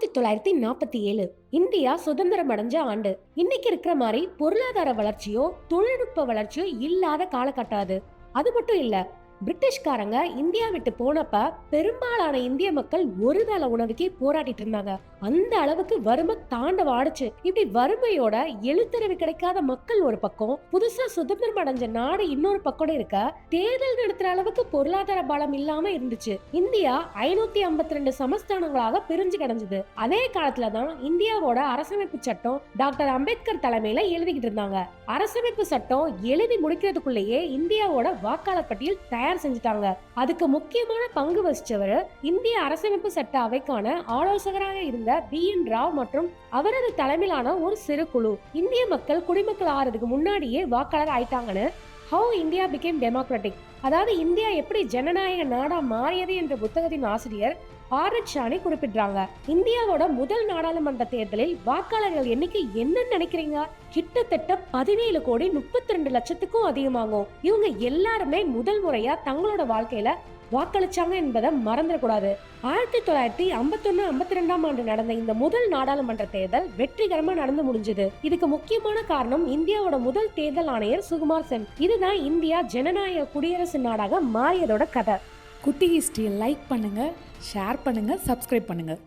ஆயிரத்தி தொள்ளாயிரத்தி நாற்பத்தி ஏழு. இந்தியா சுதந்திரம் அடைஞ்ச ஆண்டு. இன்னைக்கு இருக்கிற மாதிரி பொருளாதார வளர்ச்சியோ தொழில்நுட்ப வளர்ச்சியோ இல்லாத காலகட்டம் அது. அது மட்டும் இல்ல பிரிட்டிஷ்காரங்க இந்தியா விட்டு போனப்ப பெரும்பாலான இந்திய மக்கள் ஒரு வேளை உணவுக்கே போராடிட்டு இருந்தாங்க. அந்த அளவுக்கு வறுமை தாண்டவ ஆடுச்சு. இப்படி வறுமையோட எழுத்தறிவு கிடைக்காத மக்கள் ஒரு பக்கம் புதுசா சுதந்திரம் அடைஞ்ச நாடு இன்னொரு பக்கம் இருக்க தேர்தல் நடத்துற அளவுக்கு பொருளாதார பலம் இல்லாம இருந்துச்சு. இந்தியா ஐநூத்தி ஐம்பத்தி ரெண்டு சமஸ்தானங்களாக பிரிஞ்சு கிடந்தது. அதே காலத்துல தான் இந்தியாவோட அரசமைப்பு சட்டம் டாக்டர் அம்பேத்கர் தலைமையில எழுதிக்கிட்டு இருந்தாங்க. அரசமைப்பு சட்டம் எழுதி முடிக்கிறதுக்குள்ளேயே இந்தியாவோட வாக்காளர் பட்டியல் தயார் செஞ்சுட்டாங்க. அதுக்கு முக்கியமான பங்கு வகிச்சவர் இந்திய அரசமைப்பு சட்ட அவைக்கான ஆலோசகராக இருந்த பி என். ராவ் மற்றும் அவரது தலைமையிலான ஒரு சிறு குழு இந்திய மக்கள் குடிமக்கள் ஆறதுக்கு முன்னாடியே வாக்காளர் ஆயிட்டாங்கன்னு ஹவு இந்தியா பிகேம் டெமோக்ராட்டிக் அதாவது இந்தியா எப்படி ஜனநாயக நாடா மாறியது என்ற புத்தகத்தின் ஆசிரியர் ஆரத் ஷானி குறிப்பிடுறாங்க. இந்தியாவோட முதல் நாடாளுமன்ற தேர்தலில் வாக்காளர்கள் எண்ணிக்கை என்னன்னு நினைக்கிறீங்க? கிட்டத்தட்ட பதினேழு கோடி முப்பத்தி ரெண்டு லட்சத்துக்கும் அதிகமாகும். இவங்க எல்லாருமே முதல் முறையா தங்களோட வாழ்க்கையில வாக்களிச்சாங்க என்பதை மறந்துடக்கூடாது. ஆயிரத்தி தொள்ளாயிரத்தி ஐம்பத்தொன்னு ஐம்பத்தி ரெண்டாம் ஆண்டு நடந்த இந்த முதல் நாடாளுமன்ற தேர்தல் வெற்றிகரமா நடந்து முடிஞ்சது. இதுக்கு முக்கியமான காரணம் இந்தியாவோட முதல் தேர்தல் ஆணையர் சுகுமார் சென். இதுதான் இந்தியா ஜனநாயக குடியரசு நாடாக மாறியதோட கதை. குட்டி ஹிஸ்ட்ரியை லைக் பண்ணுங்கள் ஷேர் பண்ணுங்கள் சப்ஸ்கிரைப் பண்ணுங்கள்